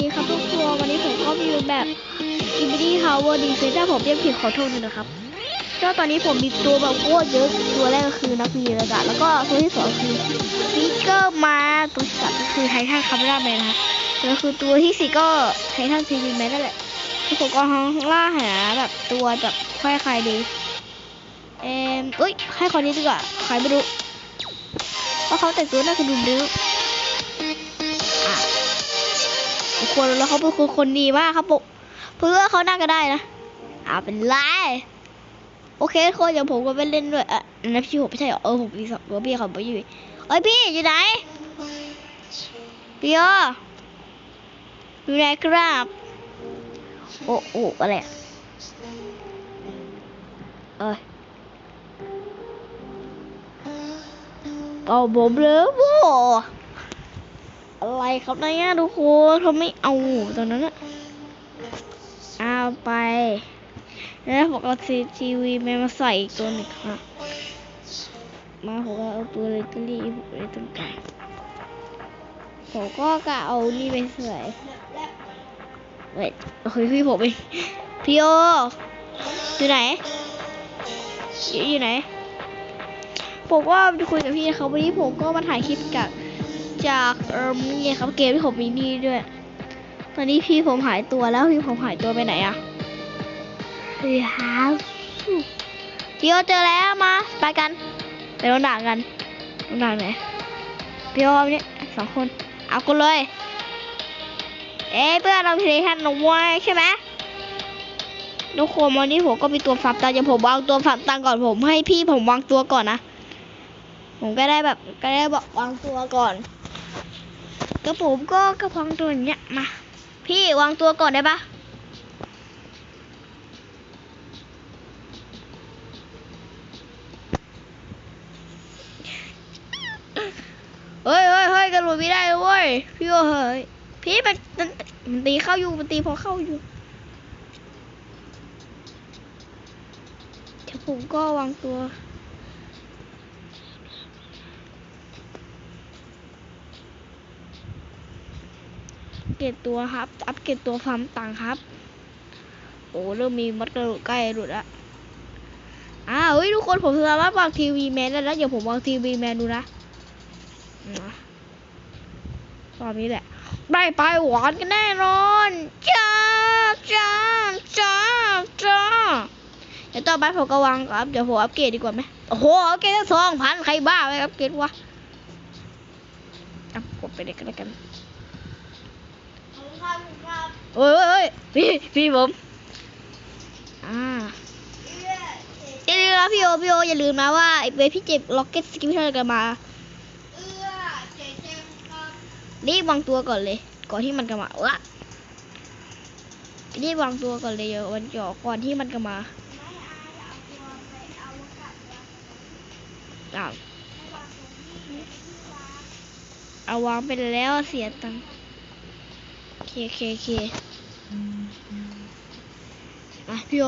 ดีครับทุกตัววันนี้ผมก็มีแบบอินดี้ทาวเวอร์ดีเซนถ้าผมเรียกผิดขอโทษด้วยนะครับก็ตอนนี้ผมมีตัวแบบโคตรเยอะตัวแรกก็คือนักวีระกะแล้วก็ตัวที่สองคือฟิกเกอร์มาตัวที่สามก็คือไททันคาเมราแมนนะครับแล้วคือตัวที่สี่ก็ไททันซีวีแมนนั่นแหละที่ผมก็ห้องล่าหาแบบตัวแบบค่อยใครดีเอ็มเอ้ยให้คนนี้ดีกว่าใครไม่รู้เพราะเขาแต่งตัวน่าจะดูดื้อ คนแล้วเขาเป็นคนคนดีมากครับผมเพื่อเขานั่งก็ได้นะอ่าเป็นไรโอเคคนอย่างผมก็ไปเล่นด้วยอะนะพี่ผมไม่ใช่เหรอเออผมมีสองตัวพี่เขาไปอยู่เอ้ยพี่อยู่ไหนพี่ออยู่ไหนครับโอ้โอ้อะไรอะเอ้ยเอาผมเลยโว้ อะไรครับเนี่ยทุกคนเขาไม่เอาตอนนั้นอะเอาไป แล้วผมเอาซีทีวีมาใส่อีกตัวหนึ่งค่ะมาผมก็เอาตัวเลตอรี่ผมเลยต้องการผมก็กะเอานี่ไปใส่เว้ยโอ้ยพี่ผมไปพี่โออยู่ไหน อยู่ไหนผมก็ไปคุยกับพี่เขาวันนี้ผมก็มาถ่ายคลิปกับ จากเอ่อนี่ครับเกมที่ผมมีนี่ด้วย ตอนนี้พี่ผมหายตัวแล้วพี่ผมหายตัวไปไหนอะเฮ้ยหาพี่โอเจอแล้วมาไปกันไปโดนด่ากันโดนด่าไหนพี่โอเอาเนี่ยสองคนเอากันเลย เอ้ยเพื่อนเราเพลย์ทันหนูไว้ใช่ไหมทุกคนวันนี้ผมก็มีตัวฝักตังค์เดี๋ยวผมวางตัวฝักตังค์ก่อนผมให้พี่ผมวางตัวก่อนนะ ผมก็ได้แบบก็ได้บอกวางตัวก่อนกระผมก็กระพองตัวเนี้ยมา พี่วางตัวก่อนได้ปะเฮ้ยเฮ้ยเฮ้ยกระโดดไม่ได้เลยเว้ยพี่โอ้เฮ้ยพี่มันมันมันตีเข้าอยู่มันตีพอเข้าอยู่เดี๋ยวผมก็วางตัว เกรดตัวครับ อัปเกรดตัวฟาร์มตังครับ โอ้เริ่มมีมดกระโดดใกล้หลุดละอ้าวเฮ้ยทุกคนผมสามารถวางทีวีแมนได้แล้วเดี๋ยวผมวางทีวีแมนดูนะนะตอนนี้แหละ ได้ไปหวานกันแน่นอนจ้าจ้าจ้าจ้าเดี๋ยวต่อไปผมก็วางครับ เดี๋ยวผมอัปเกรดดีกว่าไหมโอ้โหอัปเกรดสองพันใครบ้าไปอัปเกรดวะอะกดไปเลยกันแล้วกัน โอ้ยโอ้ยโอ้ยพี่พี่ผมอ่าอย่าลืมนะพี่โอพี่โออย่าลืมนะว่าไอ้เวทพี่เจ็บล็อกเก็ตสกิปเทอร์กันมารีบวางตัวก่อนเลย ก่อนที่มันจะมาวะรีบวางตัวก่อนเลยเดี๋ยววันจ่อก่อนที่มันจะมาอ้าวเอาวางไปแล้วเสียตังค์โอเคโอเคโอเค มาพี่โอ